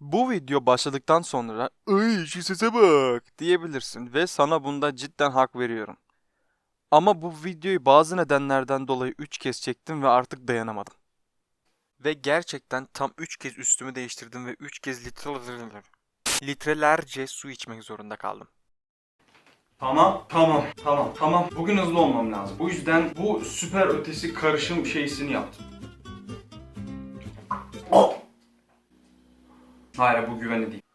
Bu video başladıktan sonra ''Ay şu sese bak'' diyebilirsin ve sana bunda cidden hak veriyorum. Ama bu videoyu bazı nedenlerden dolayı 3 kez çektim ve artık dayanamadım. Ve gerçekten tam 3 kez üstümü değiştirdim ve 3 kez litre litrelerce su içmek zorunda kaldım. Tamam, tamam, tamam, tamam. Bugün hızlı olmam lazım. Bu yüzden bu süper ötesi karışım şeysini yaptım. Oh! Hayır bu güvenli değil.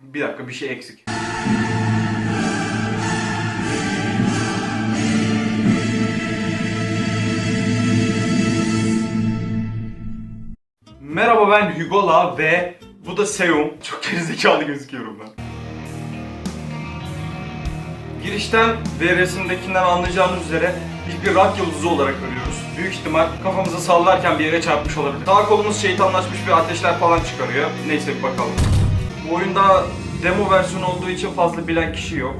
Bir dakika bir şey eksik. Merhaba ben Hugola ve bu da Seum. Çok gerizekalı gözüküyorum ben. Girişten ve resimdekinden anlayacağınız üzere biz bir rock yıldızı olarak ölüyoruz. Büyük ihtimal kafamızı sallarken bir yere çarpmış olabilir. Sağ kolumuz şeytanlaşmış bir ateşler falan çıkarıyor. Neyse bir bakalım. Bu oyunda demo versiyonu olduğu için fazla bilen kişi yok.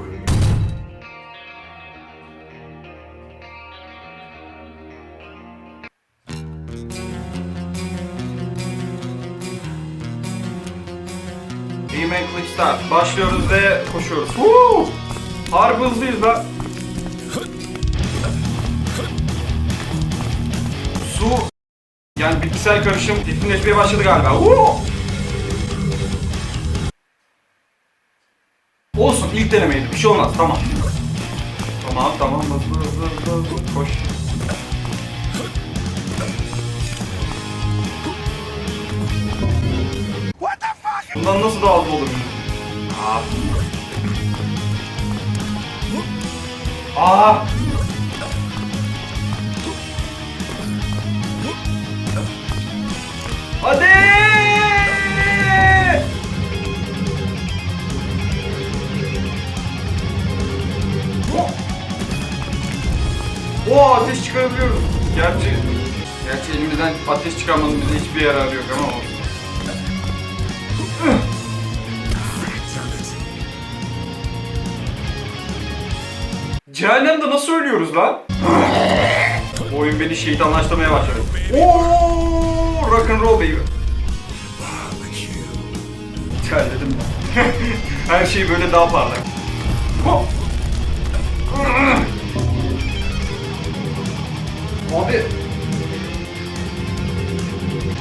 Remain Click Start. Başlıyoruz ve koşuyoruz. Woo! Harbi hızlıyız lan. Su yani bitkisel karışım etkinleşmeye başladı galiba. Woo! Olsun ilk denemeydi bir şey olmaz tamam. Tamam tamam hızlı hızlı hızlı hızlı koş. Bundan nasıl daha hızlı olur? Aa. Aa. Hiçbir yararı yok ama olsun. Cehennemde nasıl ölüyoruz lan? Bu oyun beni şeytanlaştırmaya başladı. Oo, rock and roll baby. Terledim. Her şey böyle daha parlak. Abi.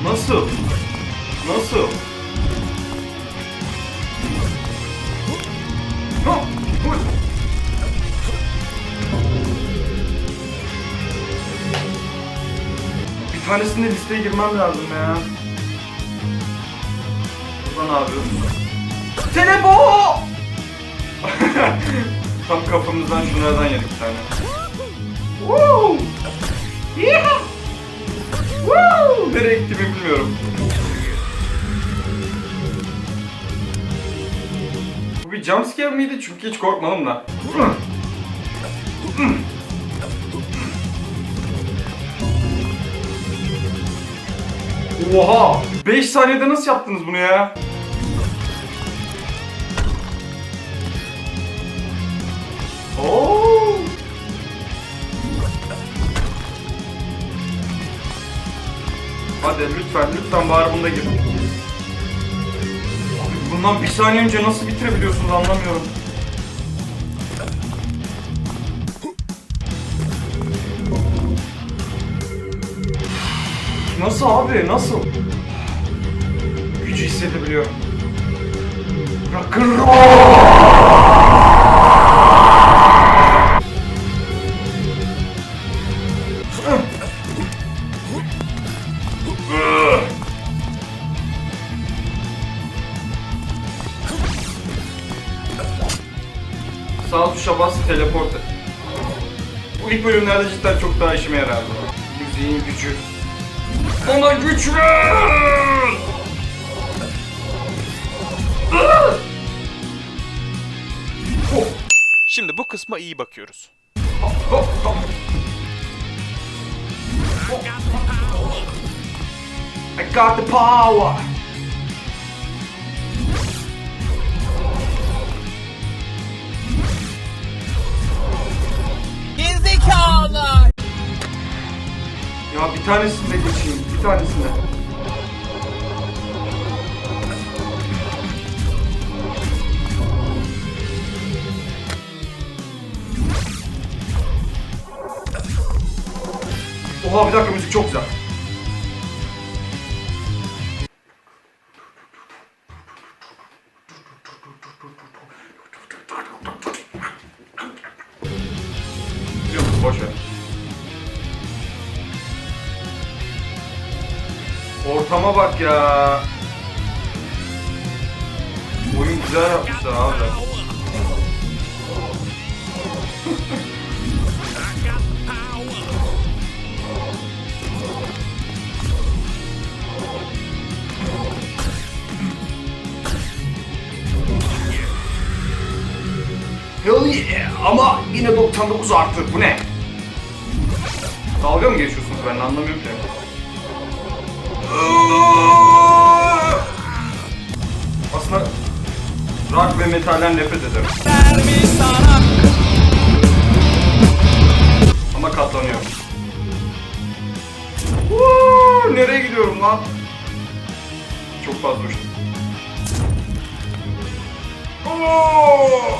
Nasıl? Nasıl? Ha, huy. Bir tanesinde listeye girmem lazım ya. Burada ne yapıyorsun? Telebo! Tam kafamızdan şunlardan yedik bir tane. Woo! Yeehaw! Woo! Nereye gittiğimi bilmiyorum. Bu bir jumpscare miydi? Çünkü hiç korkmadım da. Oha! 5 saniyede nasıl yaptınız bunu ya? Oo! Hadi lütfen lütfen bari bunda gir. Abi bundan bir saniye önce nasıl bitirebiliyorsunuz anlamıyorum. Nasıl abi nasıl? Gücü hissedebiliyorum. Rock'n'roll! Sağ tuşa bas, teleport et. Bu ilk bölümlerde cidden çok daha işime yarardı. Müziğin gücü. Bana güç ver! Şimdi bu kısma iyi bakıyoruz. I got the power! Tanesinde geçeyim, bir tanesinde. Oha bir dakika müzik çok güzel. Musun? Boş ver. Ortama bak ya. Oyun güzel yapmışlar abi. Hell yeah! Ama yine 99 artı. Bu ne? Dalga mı geçiyorsunuz ben anlamıyorum ki. Aslında rock ve metalden nefret ederim. Ama katlanıyorum. Woo! Nereye gidiyorum lan? Çok fazla uçtum. Oo!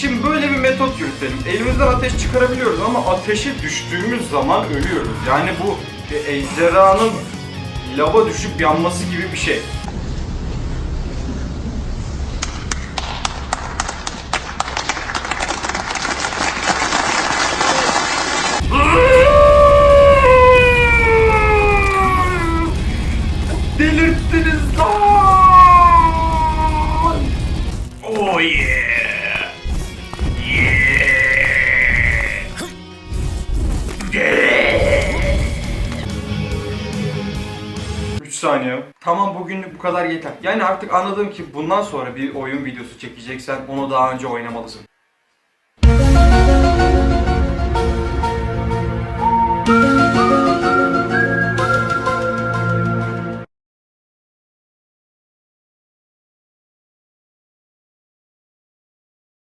Şimdi böyle bir metot yürütelim. Elimizden ateş çıkarabiliyoruz ama ateşe düştüğümüz zaman ölüyoruz. Yani bu bir ejderhanın lava düşüp yanması gibi bir şey. Saniye. Tamam bugünlük bu kadar yeter. Yani artık anladım ki bundan sonra bir oyun videosu çekeceksen onu daha önce oynamalısın.